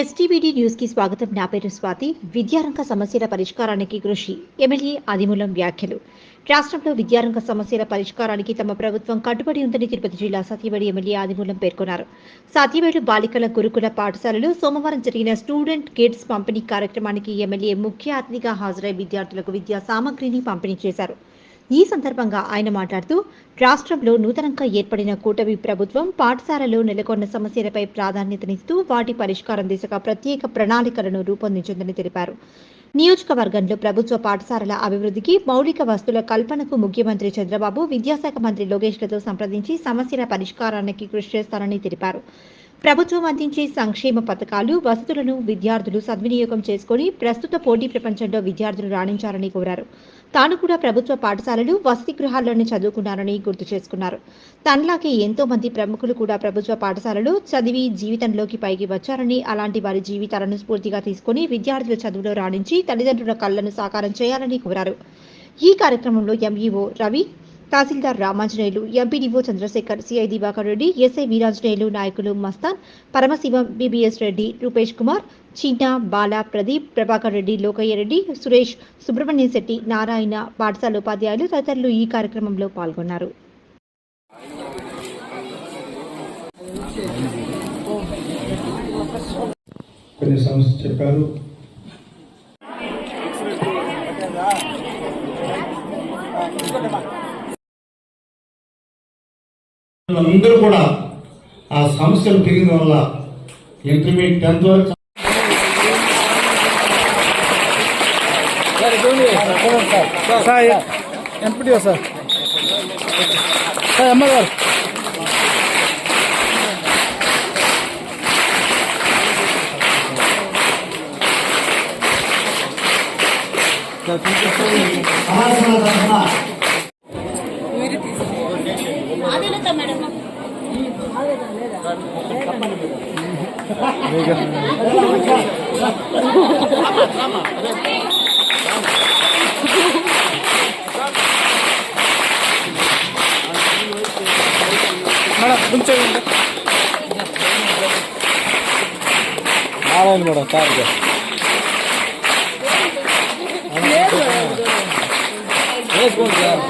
ఎస్టీబీడీ న్యూస్కి స్వాగతం. నా పేరు స్వాతి. విద్యారంగ సమస్యల పరిష్కారానికి కృషి. ఎమ్మెల్యే ఆదిమూలం వ్యాఖ్యలు. రాష్ట్రంలో విద్యారంగ సమస్యల పరిష్కారానికి తమ ప్రభుత్వం కట్టుబడి ఉందని తిరుపతి జిల్లా సత్యవేడు ఎమ్మెల్యే ఆదిమూలం పేర్కొన్నారు. సత్యవేడు బాలికల గురుకుల పాఠశాలలో సోమవారం జరిగిన స్టూడెంట్ కిడ్స్ పంపిణీ కార్యక్రమానికి ఎమ్మెల్యే ముఖ్య అతిథిగా హాజరై విద్యార్థులకు విద్యా సామగ్రిని పంపిణీ చేశారు. ఈ సందర్భంగా ఆయన మాట్లాడుతూ రాష్ట్రంలో నూతనంగా ఏర్పడిన కూటమి ప్రభుత్వం పాఠశాలలో నెలకొన్న సమస్యలపై ప్రాధాన్యతనిస్తూ వాటి పరిష్కారం దిశగా ప్రత్యేక ప్రణాళికలను రూపొందించిందని తెలిపారు. నియోజకవర్గంలో ప్రభుత్వ పాఠశాలల అభివృద్ధికి మౌలిక వస్తువుల కల్పనకు ముఖ్యమంత్రి చంద్రబాబు విద్యాశాఖ మంత్రి లోకేష్లతో సంప్రదించి సమస్యల పరిష్కారానికి కృషి చేస్తారని తెలిపారు. ప్రభుత్వం అందించే సంక్షేమ పథకాలు వసతులను విద్యార్థులు సద్వినియోగం చేసుకుని ప్రస్తుత పోటీ ప్రపంచంలో విద్యార్థులు రాణించాలని కోరారు. తాను కూడా ప్రభుత్వ పాఠశాలలు వసతి గృహాల్లోనే చదువుకున్నారని గుర్తు చేసుకున్నారు. తనలాగే ఎంతో మంది ప్రముఖులు కూడా ప్రభుత్వ పాఠశాలలు చదివి జీవితంలోకి పైకి వచ్చారని అలాంటి వారి జీవితాలను స్ఫూర్తిగా తీసుకుని విద్యార్థుల చదువులో రాణించి తల్లిదండ్రుల కళ్ళను సాకారం చేయాలని కోరారు. ఈ కార్యక్రమంలో MEO Ravi tahsildar Ramanjaneyulu MPDO Chandrasekhar CI Divakar Reddy SI Veeranjaneyulu నాయకులు మస్తాన్ పరమశివం బీబీఎస్ రెడ్డి రూపేష్ కుమార్ చీనా బాల ప్రదీప్ ప్రభాకర్ రెడ్డి లోకయ్య రెడ్డి సురేష్ సుబ్రహ్మణ్యం శెట్టి నారాయణ పాఠశాల ఉపాధ్యాయులు తదితరులు ఈ కార్యక్రమంలో పాల్గొన్నారు. కొన్ని చెప్పారు. అందరూ కూడా ఆ సమస్యలు పెరిగిన వల్ల ఇంటర్మీడియట్ టెన్త్ వరకు ఎంపీటీఓ సార్. సార్ అమ్మగారు మేడం కొంచెం నారాయణ మేడం సార్ వేసుకోండి సార్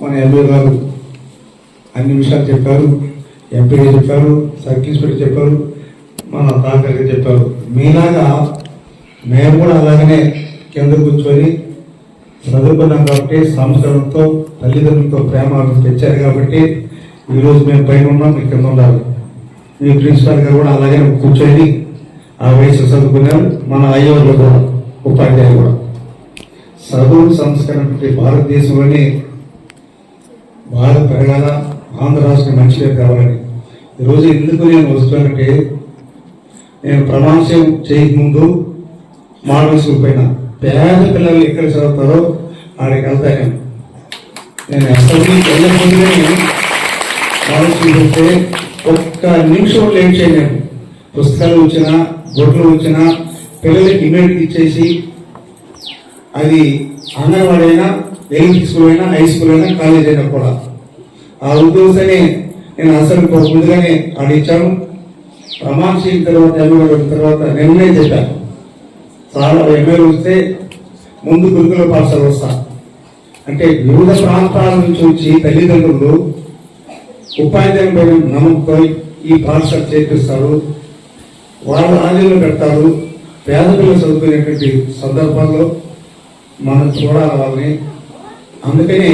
మన ఎంపీ గారు అన్ని విషయాలు చెప్పారు ఎంపీ చెప్పారు సర్కిల్ ఇన్స్పెక్టర్ చెప్పారు మన తాకర్ చెప్పారు. మీలాగా మేము కూడా అలాగనే కింద కూర్చొని చదువుకున్నాం కాబట్టి సంస్కరణతో తల్లిదండ్రులతో ప్రేమ తెచ్చారు కాబట్టి ఈరోజు మేము పైన ఉన్నాం మీ కింద ఉండాలి మీ ప్రిన్సిపాల్ గారు కూడా అలాగే కూర్చొని ఆ వయసు చదువుకున్నారు మన అయ్యోళ్ళు కూడా ఉపాధ్యాయులు కూడా. చదువు సంస్కరణ అంటే భారతదేశంలోనే భారత పెరగాల ఆంధ్ర రాష్ట్రం మంచిగా కావాలని. ఈరోజు ఎందుకు నేను వస్తానంటే నేను ప్రమాణం చేయకముందు మోడల్ స్కూల్ పైన పేద పిల్లలు ఎక్కడ చదువుతారో ఆడికి వెళ్తాను నేను. అసెంబ్లీకి వెళ్ళకముందే మోడల్ స్కూల్ వస్తే ఒక్క నిమిషం లేట్ చేయలేను. పుస్తకాలు వచ్చినా గొడ్లు వచ్చిన పిల్లలకి ఇమీడియట్ ఇచ్చేసి అది అంగన్వాడీ అయినా ఎలిమెంటరీ స్కూల్ అయినా హై స్కూల్ అయినా కాలేజ్ అయినా కూడా. ఆ ఉద్దేశాన్ని నేను అసలు ముందుగానే ఆడించాను ప్రమాణ చేసిన తర్వాత ఎమ్మెల్యే తర్వాత నిర్ణయం చెప్పాను. చాలా ఎమ్మెల్యే వస్తే ముందు గురుకుల పాఠశాల వస్తా. అంటే వివిధ ప్రాంతాల నుంచి వచ్చి తల్లిదండ్రులు ఉపాధ్యాయుల పైన నమ్మకంతో ఈ పాఠశాల చేర్పిస్తారు. వాళ్ళు ఆందోళన పెట్టారు పేద పిల్లలు చదువుకునేటువంటి సందర్భాల్లో మనం చూడాలి వాళ్ళని అందుకని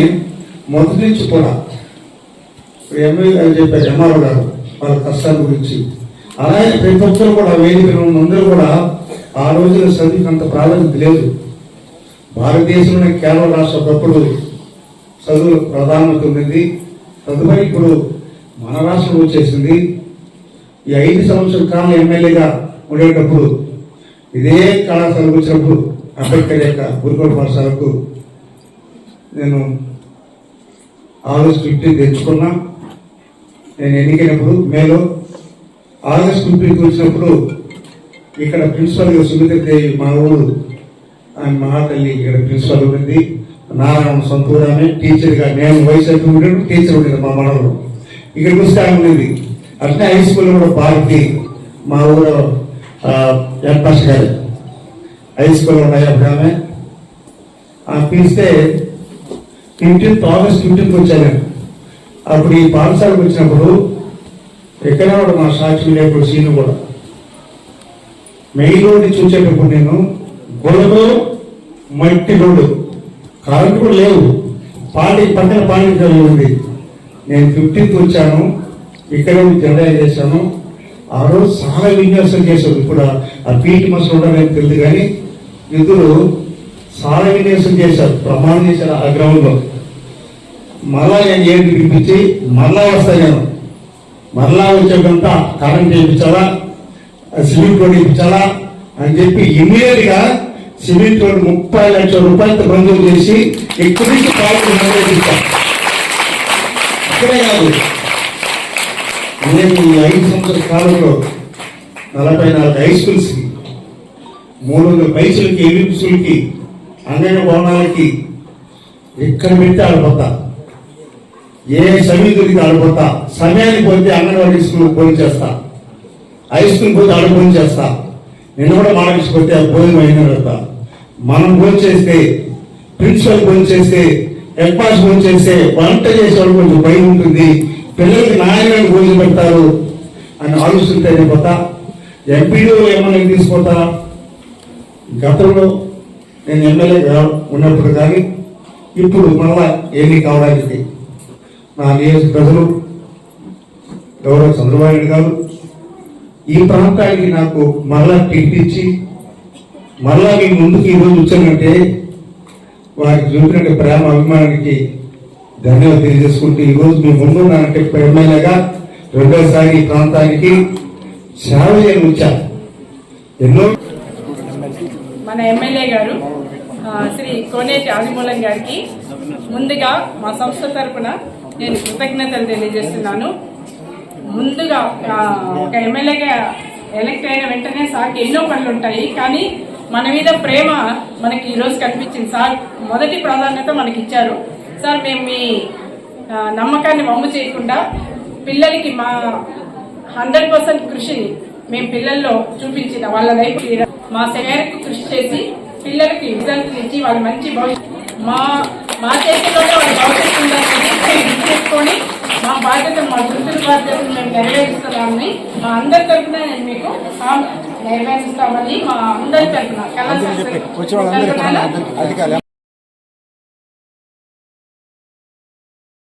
మొదటి నుంచి కూడా ఎమ్మెల్యే గారు చెప్పారు ఎంఆర్ఓ గారు వాళ్ళ కష్టాల గురించి. అలాగే ప్రతి ఒక్కరు కూడా వేదిక అందరూ కూడా ఆ రోజున చదువుకి అంత ప్రాధాన్యత లేదు. భారతదేశంలో కేరళ రాష్ట్ర ఒకప్పుడు చదువు ప్రాధాన్యత ఉంది తదుపరి ఇప్పుడు మన రాష్ట్రం వచ్చేసింది. ఈ ఐదు సంవత్సరాల కాలం ఎమ్మెల్యేగా ఉండేటప్పుడు ఇదే కళాశాలకు వచ్చినప్పుడు అంబేద్కర్ యొక్క గురుకుల పాఠశాలకు నేను ఆగస్ట్ ఫిఫ్టీన్ తెచ్చుకున్నా. నేను ఎన్నికైనప్పుడు మేలో ఆగస్ట్ ఫిఫ్టీన్కి వచ్చినప్పుడు ఇక్కడ ప్రిన్సిపల్ సుమిత్ర దేవి మా ఊరు ఆమె మహాతల్లి ఇక్కడ ప్రిన్సిపల్ ఉంది నారాయణ సొంత ఊరు ఆమె టీచర్గా నేను వైఎస్ఆర్ టీచర్ ఉండేది మా మనలో ఇక్కడికి వస్తే ఆమె ఉండేది. అట్లే హై స్కూల్లో కూడా పార్టీ మా ఊరు ఎంపస్ గారు హై స్కూల్లో ఉన్నాయి అప్పుడు ఆమె? ఆ పిలిస్తే ఫిఫ్టీన్త్ ఆగస్ట్ ఫిఫ్టీన్త్ వచ్చాను. అప్పుడు ఈ పాఠశాలకు వచ్చినప్పుడు ఎక్కడే కూడా మా సాక్షి లేకుండా సీన్ కూడా. మెయిన్ రోడ్డు చూసేటప్పుడు నేను గొడవ మట్టి రోడ్డు. కరెంట్ కూడా లేవు. పాడి పక్కన పాడించాలి ఉంది నేను ఫిఫ్టీన్త్ వచ్చాను. ఇక్కడ ఉండి చేశాను. ఆ రోజు చాలా విన్యాసం చేశారు. ఇప్పుడు ఆ- పీటి మసలు ఉండడానికి తెలియదు కానీ ఇద్దరు చాలా విన్యాసం చేశారు. ప్రమాణం చేశారు ఆ గ్రౌండ్లో మళ్ళా నేను ఏంటి పిలిపించి మళ్ళా వస్తా నేను మళ్ళా వచ్చేటంత కరెంట్ వేయించాలా? సిమెంట్ రోడ్ వేయించాలా? అని చెప్పి ఇమీడియట్గా సిమెంట్ రోడ్ ముప్పై లక్షల రూపాయలతో మంజూరు చేసి ఇక్కడి నుంచి పాలకులు నిర్వహించాం ఇక్కడే కాదు. నేను ఈ ఐదు సంవత్సరాల కాలంలో నలభై నాలుగు హై స్కూల్స్ మూడు వందల పైసలకి ఎలిపిసులకి అంగన భవనాలకి ఎక్కడ పెడితే ఆడిపోతా ఏ సమయం దొరికి ఆడిపోతా సమయానికి పోతే అంగన్వాడీ స్కూల్ ఫోన్ చేస్తా. హై స్కూల్ పోతే ఆడ ఫోన్ చేస్తా. నిన్న కూడా మాట్లాడిపోతే భోజనం అయిన కదా మనం ఫోన్ చేస్తే ప్రిన్సిపల్ ఫోన్ చేస్తే హెడ్ మాస్టర్ ఫోన్ చేస్తే వంట చేసేవాళ్ళు కొంచెం భయం ఉంటుంది. పిల్లలకి నాణ్యమైన భోజనం పెడతారు అని ఆలోచిస్తుంటే పోతా. ఎంపీడీలో ఏమన్నా తీసుకుంటా గతంలో నేను ఎమ్మెల్యేగా ఉన్నప్పుడు కానీ ఇప్పుడు మళ్ళా ఏమీ కావడానికి నా నియోజక ప్రజలు గౌరవ చంద్రబాబు నాయుడు గారు ఈ ప్రాంతానికి నాకు మరలా టిప్పించి మరలా మీ ముందుకు ఈరోజు వచ్చానంటే వారికి చూపిన ప్రేమ అభిమానానికి ధన్యవాదాలు తెలియజేసుకుంటూ ఈరోజు మీ ముందున్నానంటే ఎమ్మెల్యేగా రెండోసారి ఈ ప్రాంతానికి సేవ చేయని ఎన్నో మన ఎమ్మెల్యే గారు శ్రీ కోనేటి ఆదిమూలం గారికి ముందుగా మా సంస్థ తరపున నేను కృతజ్ఞతలు తెలియజేస్తున్నాను. ముందుగా ఒక ఎమ్మెల్యేగా ఎలక్ట్ అయిన వెంటనే సార్కి ఎన్నో పనులు ఉంటాయి కానీ మన మీద ప్రేమ మనకి ఈరోజు కనిపించింది. సార్ మొదటి ప్రాధాన్యత మనకి ఇచ్చారు సార్ మేము మీ నమ్మకాన్ని వమ్ము చేయకుండా పిల్లలకి మా హండ్రెడ్ పర్సెంట్ కృషిని మేము పిల్లల్లో చూపించిన వాళ్ళ లైఫ్ మా మేరకు కృషి చేసి పిల్లలకి రిజల్ట్ ఇచ్చి వాళ్ళ మంచి భవిష్యత్తు మా మా చేతిలోనే వాళ్ళ భవిష్యత్తు ఉందని మా బాధ్యత మా గుంటూరు బాధ్యతను మేము నెరవేరుస్తున్నామని మా అందరి తరఫున నేను మీకు నెరవేరుస్తామని మా అందరి తరఫున కళా